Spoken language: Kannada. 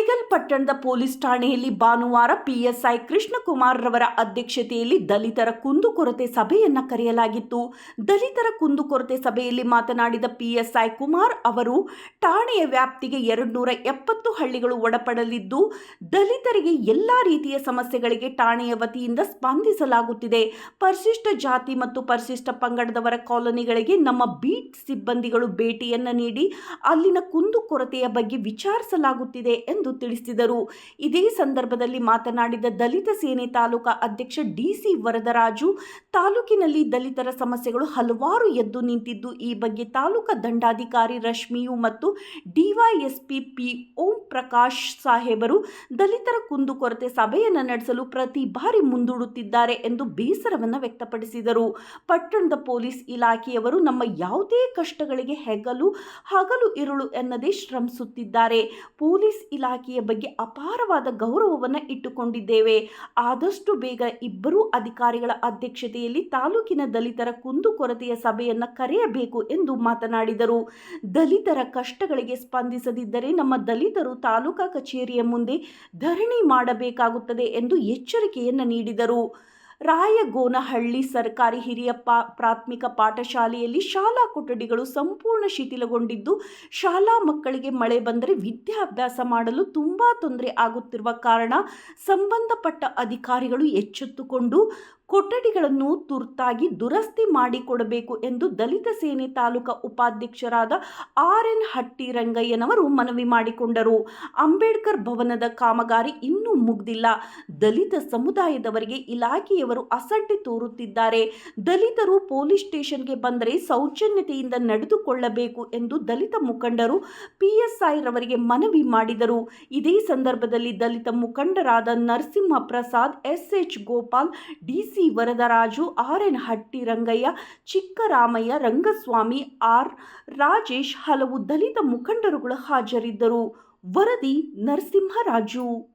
ಕುಣಿಗಲ್ ಪಟ್ಟಣದ ಪೊಲೀಸ್ ಠಾಣೆಯಲ್ಲಿ ಭಾನುವಾರ ಪಿಎಸ್ಐ ಕೃಷ್ಣಕುಮಾರ್ ರವರ ಅಧ್ಯಕ್ಷತೆಯಲ್ಲಿ ದಲಿತರ ಕುಂದುಕೊರತೆ ಸಭೆಯನ್ನ ಕರೆಯಲಾಗಿತ್ತು. ದಲಿತರ ಕುಂದುಕೊರತೆ ಸಭೆಯಲ್ಲಿ ಮಾತನಾಡಿದ ಪಿಎಸ್ಐ ಕುಮಾರ್ ಅವರು, ಠಾಣೆಯ ವ್ಯಾಪ್ತಿಗೆ ಎರಡ್ನೂರ ಎಪ್ಪತ್ತು ಹಳ್ಳಿಗಳು ಒಳಪಡಲಿದ್ದು ದಲಿತರಿಗೆ ಎಲ್ಲಾ ರೀತಿಯ ಸಮಸ್ಯೆಗಳಿಗೆ ಠಾಣೆಯ ವತಿಯಿಂದ ಸ್ಪಂದಿಸಲಾಗುತ್ತಿದೆ. ಪರಿಶಿಷ್ಟ ಜಾತಿ ಮತ್ತು ಪರಿಶಿಷ್ಟ ಪಂಗಡದವರ ಕಾಲೋನಿಗಳಿಗೆ ನಮ್ಮ ಬೀಟ್ ಸಿಬ್ಬಂದಿಗಳು ಭೇಟಿಯನ್ನ ನೀಡಿ, ಅಲ್ಲಿನ ಕುಂದುಕೊರತೆಯ ಬಗ್ಗೆ ವಿಚಾರಿಸಲಾಗುತ್ತಿದೆ ಎಂದು ತಿಳಿಸಿದರು. ಇದೇ ಸಂದರ್ಭದಲ್ಲಿ ಮಾತನಾಡಿದ ದಲಿತ ಸೇನೆ ತಾಲೂಕಾ ಅಧ್ಯಕ್ಷ ಡಿಸಿ ವರದರಾಜು, ತಾಲೂಕಿನಲ್ಲಿ ದಲಿತರ ಸಮಸ್ಯೆಗಳು ಹಲವಾರು ಎದ್ದು ನಿಂತಿದ್ದು, ಈ ಬಗ್ಗೆ ತಾಲೂಕಾ ದಂಡಾಧಿಕಾರಿ ರಶ್ಮಿಯು ಮತ್ತು ಡಿವೈಎಸ್ಪಿ ಪಿ. ಓಂ ಪ್ರಕಾಶ್ ಸಾಹೇಬರು ದಲಿತರ ಕುಂದುಕೊರತೆ ಸಭೆಯನ್ನು ನಡೆಸಲು ಪ್ರತಿ ಬಾರಿ ಮುಂದೂಡುತ್ತಿದ್ದಾರೆ ಎಂದು ಬೇಸರವನ್ನು ವ್ಯಕ್ತಪಡಿಸಿದರು. ಪಟ್ಟಣದ ಪೊಲೀಸ್ ಇಲಾಖೆಯವರು ನಮ್ಮ ಯಾವುದೇ ಕಷ್ಟಗಳಿಗೆ ಹೆಗಲು, ಹಗಲು ಇರುಳು ಎನ್ನದೇ ಶ್ರಮಿಸುತ್ತಿದ್ದಾರೆ. ಪೊಲೀಸ್ ಇಲಾಖೆಯ ಬಗ್ಗೆ ಅಪಾರವಾದ ಗೌರವವನ್ನು ಇಟ್ಟುಕೊಂಡಿದ್ದೇವೆ. ಆದಷ್ಟು ಬೇಗ ಇಬ್ಬರೂ ಅಧಿಕಾರಿಗಳ ಅಧ್ಯಕ್ಷತೆಯಲ್ಲಿ ತಾಲೂಕಿನ ದಲಿತರ ಕುಂದುಕೊರತೆಯ ಸಭೆಯನ್ನು ಕರೆಯಬೇಕು ಎಂದು ಮಾತನಾಡಿದರು. ದಲಿತರ ಕಷ್ಟಗಳಿಗೆ ಸ್ಪಂದಿಸದಿದ್ದರೆ ನಮ್ಮ ದಲಿತರು ತಾಲೂಕಾ ಕಚೇರಿಯ ಮುಂದೆ ಧರಣಿ ಮಾಡಬೇಕಾಗುತ್ತದೆ ಎಂದು ಎಚ್ಚರಿಕೆಯನ್ನು ನೀಡಿದರು. ರಾಯಗೋನಹಳ್ಳಿ ಸರ್ಕಾರಿ ಹಿರಿಯ ಪ್ರಾಥಮಿಕ ಪಾಠಶಾಲೆಯಲ್ಲಿ ಶಾಲಾ ಕೊಠಡಿಗಳು ಸಂಪೂರ್ಣ ಶಿಥಿಲಗೊಂಡಿದ್ದು, ಶಾಲಾ ಮಕ್ಕಳಿಗೆ ಮಳೆ ಬಂದರೆ ವಿದ್ಯಾಭ್ಯಾಸ ಮಾಡಲು ತುಂಬ ತೊಂದರೆ ಆಗುತ್ತಿರುವ ಕಾರಣ ಸಂಬಂಧಪಟ್ಟ ಅಧಿಕಾರಿಗಳು ಎಚ್ಚೆತ್ತುಕೊಂಡು ಕೊಠಡಿಗಳನ್ನು ತುರ್ತಾಗಿ ದುರಸ್ತಿ ಮಾಡಿಕೊಡಬೇಕು ಎಂದು ದಲಿತ ಸೇನೆ ತಾಲೂಕಾ ಉಪಾಧ್ಯಕ್ಷರಾದ ಆರ್ ಎನ್ ಹಟ್ಟಿ ರಂಗಯ್ಯನವರು ಮನವಿ ಮಾಡಿಕೊಂಡರು. ಅಂಬೇಡ್ಕರ್ ಭವನದ ಕಾಮಗಾರಿ ಇನ್ನೂ ಮುಗ್ದಿಲ್ಲ. ದಲಿತ ಸಮುದಾಯದವರಿಗೆ ಇಲಾಖೆಯವರು ಅಸಡ್ಡೆ ತೋರುತ್ತಿದ್ದಾರೆ. ದಲಿತರು ಪೊಲೀಸ್ ಸ್ಟೇಷನ್ಗೆ ಬಂದರೆ ಸೌಜನ್ಯತೆಯಿಂದ ನಡೆದುಕೊಳ್ಳಬೇಕು ಎಂದು ದಲಿತ ಮುಖಂಡರು ಪಿಎಸ್ಐ ರವರಿಗೆ ಮನವಿ ಮಾಡಿದರು. ಇದೇ ಸಂದರ್ಭದಲ್ಲಿ ದಲಿತ ಮುಖಂಡರಾದ Narasimha Prasad S H Gopal, DC Varadaraju R N Hatti Rangaiah, Chikkaramaiah Rangaswamy, R Rajesh ಹಲವು ದಲಿತ ಮುಖಂಡರುಗಳು ಹಾಜರಿದ್ದರು. ವರದಿ ನರಸಿಂಹರಾಜು.